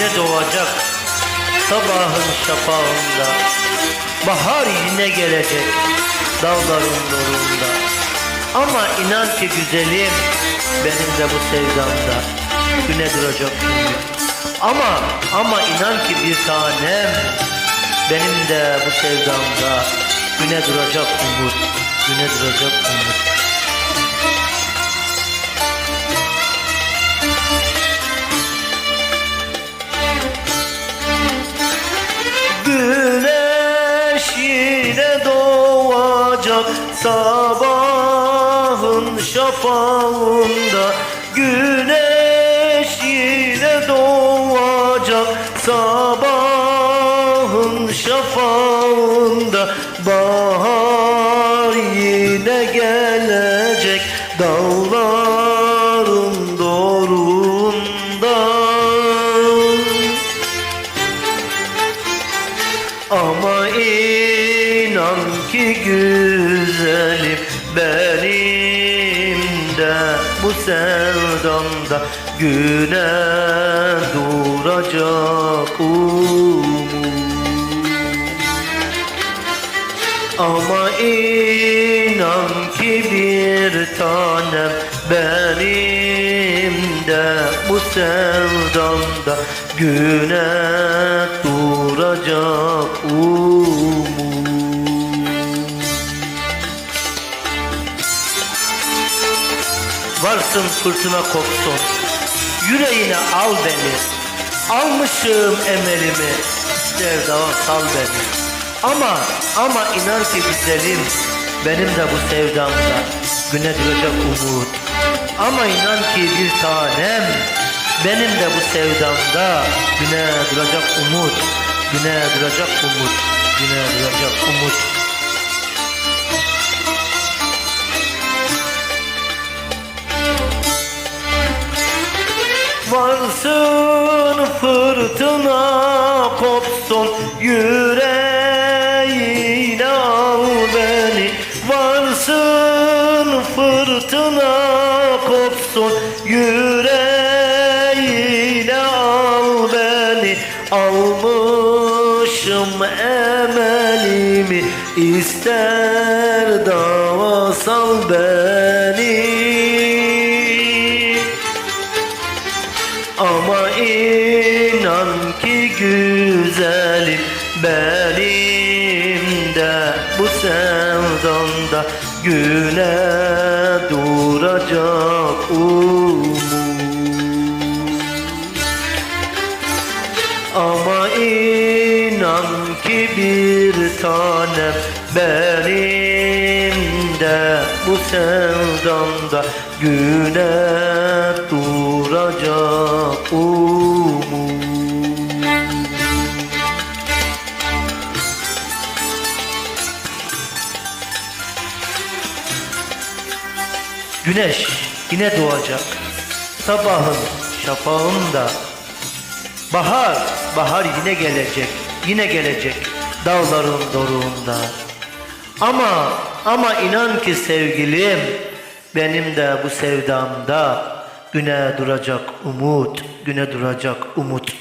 yine doğacak sabahın şafağında. Bahar yine gelecek dağların dorunda. Ama inan ki güzelim benim de bu sevdamda güne duracak ümit. Ama ama inan ki bir tanem benim de bu sevdamda güne duracak umut, güne duracak umut. Doğacak sabahın şafağında. Güneş yine doğacak sabahın şafağında. Bahar inan ki güzelim benim de bu sevdamda güne duracak umut. Ama inan ki bir tanem benim de bu sevdamda güne duracak umut. Varsın fırtına kopsun, yüreğine al beni. Almışım emelimi, sevdama sal beni. Ama, ama inan ki güzelim, benim de bu sevdamda güne duracak umut. Ama inan ki bir tanem, benim de bu sevdamda güne duracak umut. Güne duracak umut, güne duracak umut. Varsın fırtına kopsun yüreğine al beni. Varsın fırtına kopsun yüreğine al beni. Almışım emelimi ister dava sal beni inan ki güzelim benim de bu sevdamda güne duracak umut. Ama inan ki bir tanem benim de bu sevdamda güne duracak umut. Güneş yine doğacak sabahın şafağında Bahar, bahar yine gelecek, yine gelecek dağların doruğunda. Ama, ama inan ki sevgilim, benim de bu sevdamda güne duracak umut, güne duracak umut.